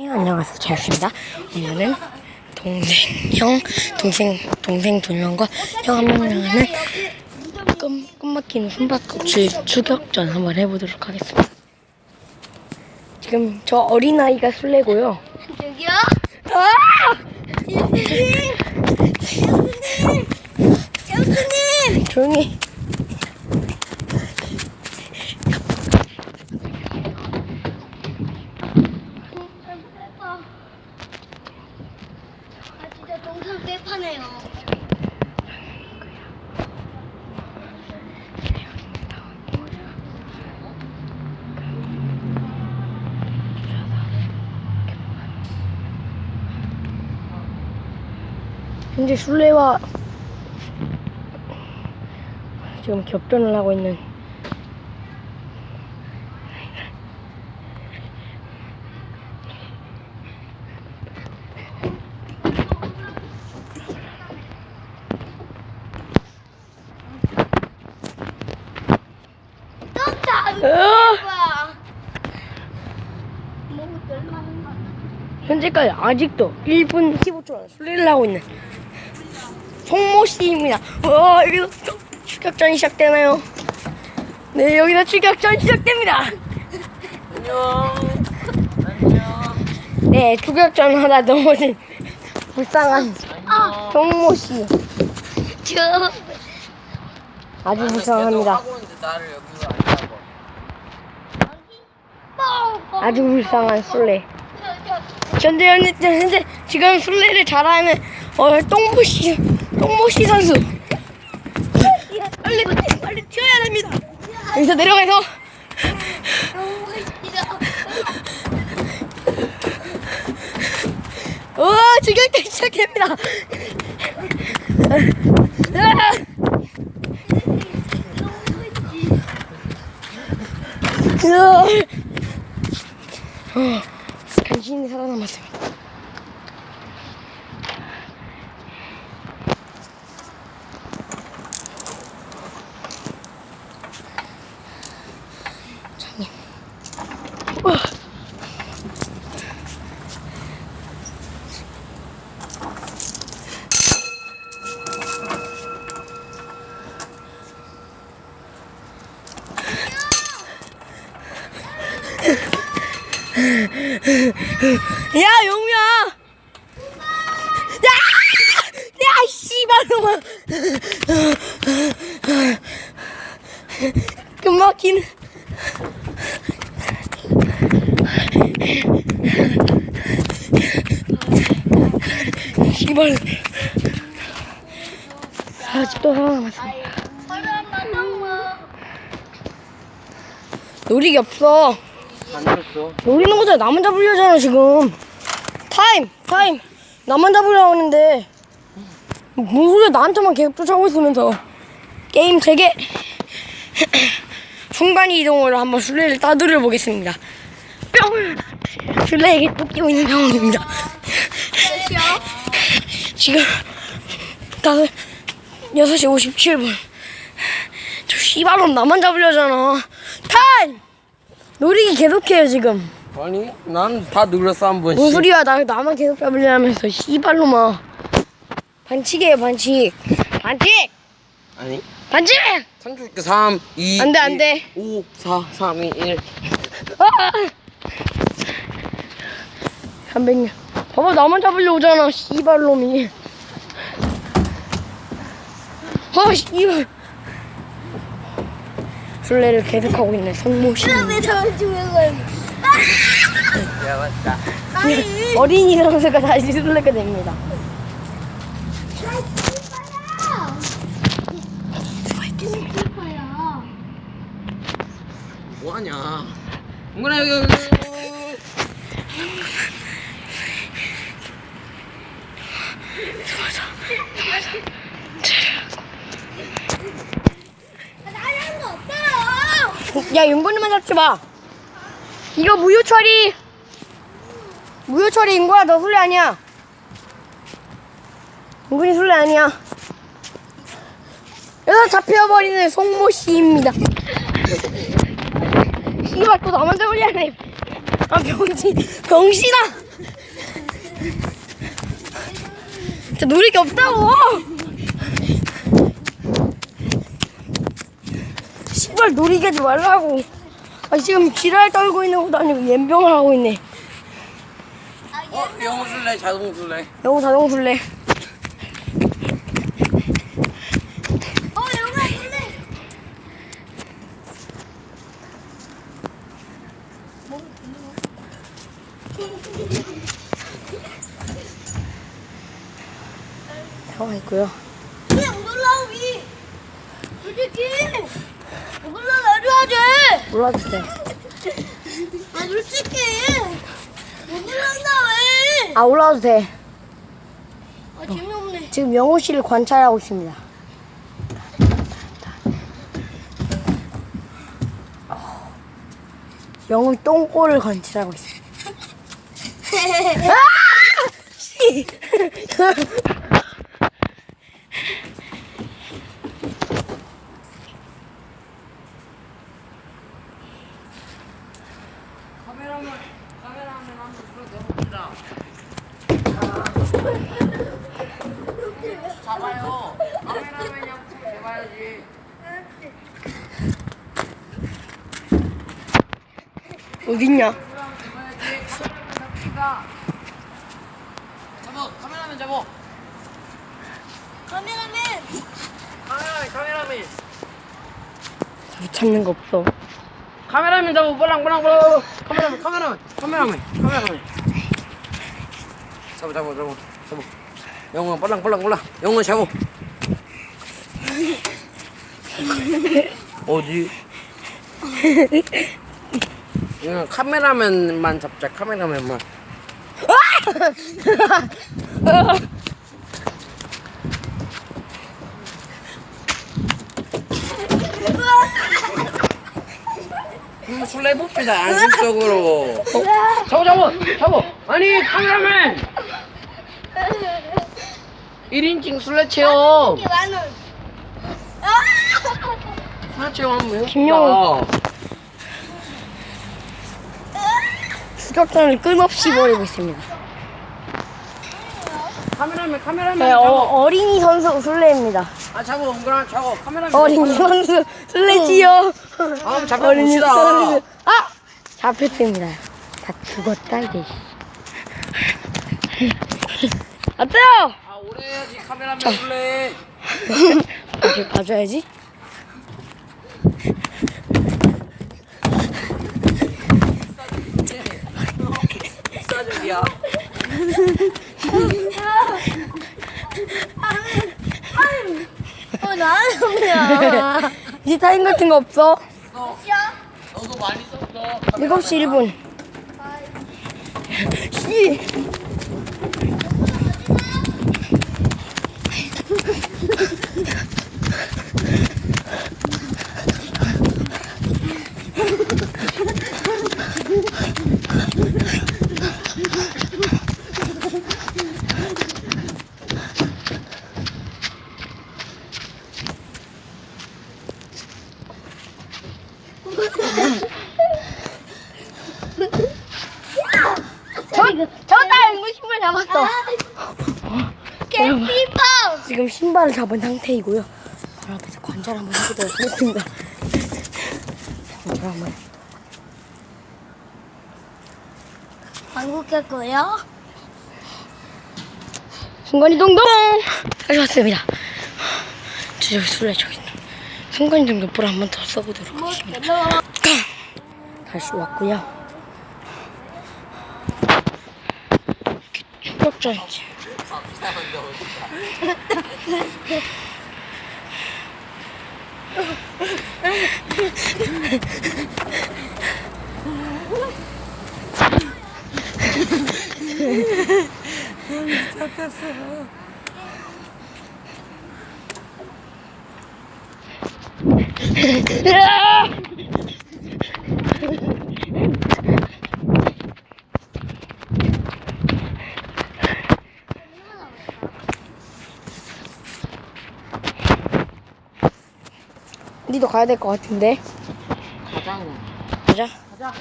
네, 안녕하세요. 잘습니다 오늘은 동생, 형, 동생, 동생 두 명과 형 한 명이랑 하는 끔, 끔막히는 숨바꼭질 추격전 한번 해보도록 하겠습니다. 지금 저 어린아이가 술래고요. 저기요? 아! 교수님! 교수님! 교수님! 조용히. 아 진짜 동상 빼파네요. 현재 술래와 지금 격전을 하고 있는! 으아! 봐. 뭐 별로는 거. 현재까지 아직도 1분 15초간 술래를 하고 있는 송모 씨입니다. 와, 여기서 추격전이 시작되나요? 네, 여기서 추격전이 시작됩니다. 네, 추격전 하다 넘어진 불쌍한 송모 씨. 저 아주 불쌍합니다. 아주 불쌍한 술래. 현재, 현재, 현재 지금 술래를 잘하는 어, 똥모 씨 선수. 빨리, 빨리 튀어야 됩니다. 여기서 내려가서. 어, 추격전 시작됩니다. 아! 으아! 어, 간신히 살아남았습니다. 장님. 어. 야, 용우야! 야! 야, 씨발놈아! 금막히는. 씨발. 아직도. 바람만 넘어. 노리기 없어. 안 쳤어. 노리는 거잖아. 나만 잡으려잖아, 지금. 타임! 타임! 나만 잡으려고 하는데. 뭐래 나한테만 계속 쫓아오고 있으면서. 게임 재개. 순간 이동으로 한번 술래를 따돌려 보겠습니다. 뿅! 술래에게 쫓기고 있는 상황입니다. 지금 다섯 6시 57분. 저 씨발놈 나만 잡으려잖아. 타임! 노리기 계속해요 지금. 아니, 난 다 눌렀어 한 번씩. 뭔 소리야 나 나만 계속 잡으려면서 씨발놈아. 반칙이에요 반칙. 반칙! 아니, 반칙! 30개 3, 2, 안 돼, 안 돼. 5, 4, 3, 2, 1. 아! 300년. 봐봐 나만 잡으려 오잖아 씨발놈이. 아 씨발. 술래를 계속하고 있는 성모씨. 왜 저를 죽여가요? 야, 맞다. 어린이 선수가 다시 술래가 됩니다. 하냐. 응근아, 여기, 여기. 나는 거 없어요. 야 윤건이만 잡지 마. 이거 무효 처리. 무효 처리 인거야 너 술래 아니야. 윤건이 술래 아니야. 여기서 잡혀버리는 송모 씨입니다. 씨발 또 나만 잡으려네. 아 병신. 병신아. 진짜 노릴 게 없다고. 씨발 노리게 하지 말라고. 아 지금 지랄 떨고 있는 것도 아니고 연병을 하고 있네. 어 영어 술래 자동 술래. 영우 자동 술래 어 영아 볼래 상황 있고요 그냥 못 올라오기 솔직히 못 올라가줘야지 몰라주세요 아 솔직히 못 올라간다 왜? 아 올라와도 돼 아 재미없네. 지금 영호 씨를 관찰하고 있습니다. 영호 똥꼬를 관찰하고 있습니다. 씨! 카메라만 카메라만 잡아요 어딨냐? 잡아 카메라맨 잡아 카메라맨. 카메라맨 카메라맨 못 찾는 거 없어. 카메라맨 잡아 볼랑 볼랑 볼랑 카메라맨 카메라맨 카메라맨 카메라맨 잡아 잡아 잡아 잡아. 영어 볼랑 볼랑 볼랑. 영어 잡아 어디? 이거 카메라맨만 잡자 카메라맨만. 술래 봅시다 안심적으로. 잡아 잡아 잡아 아니 카메라맨 1인칭 술래 체험 이게 만 원. 술래 체험 한번 김영호. 추격전을 끊없이 벌이고 있습니다. 카메라맨 카메라맨 네, 잡아 어, 어린이 선수 술래입니다. 아 잡아 엉그랑 잡아 카메라맨 어린이 선수 술래지요. 아 어린이 잡아봅시다 선수. 아! 잡혔습니다. 다 죽었다, 이제. 어때요? 아 오래 해야지 카메라맨 술래 이렇게 봐줘야지. 싸적이야 어 나는 이제 타임 같은 거 없어. 야. 너도 많이 썼어 7시 1분. 씨. 저, 저다 이거 신발 잡았어. 개피파. 지금 신발을 잡은 상태이고요. 바로 앞에서 관찰 한번 해보도록 하겠습니다. 관찰 한번. 한국 갈 거야? 순간이 동동! 다시 왔습니다. 저 저기 술래 저기 있다. 순간이동 몇번한번 더 써보도록 하겠습니다. 다시 왔고요. 충격전이지. 니도 가야 될 것 같은데. 가자 가자. 가자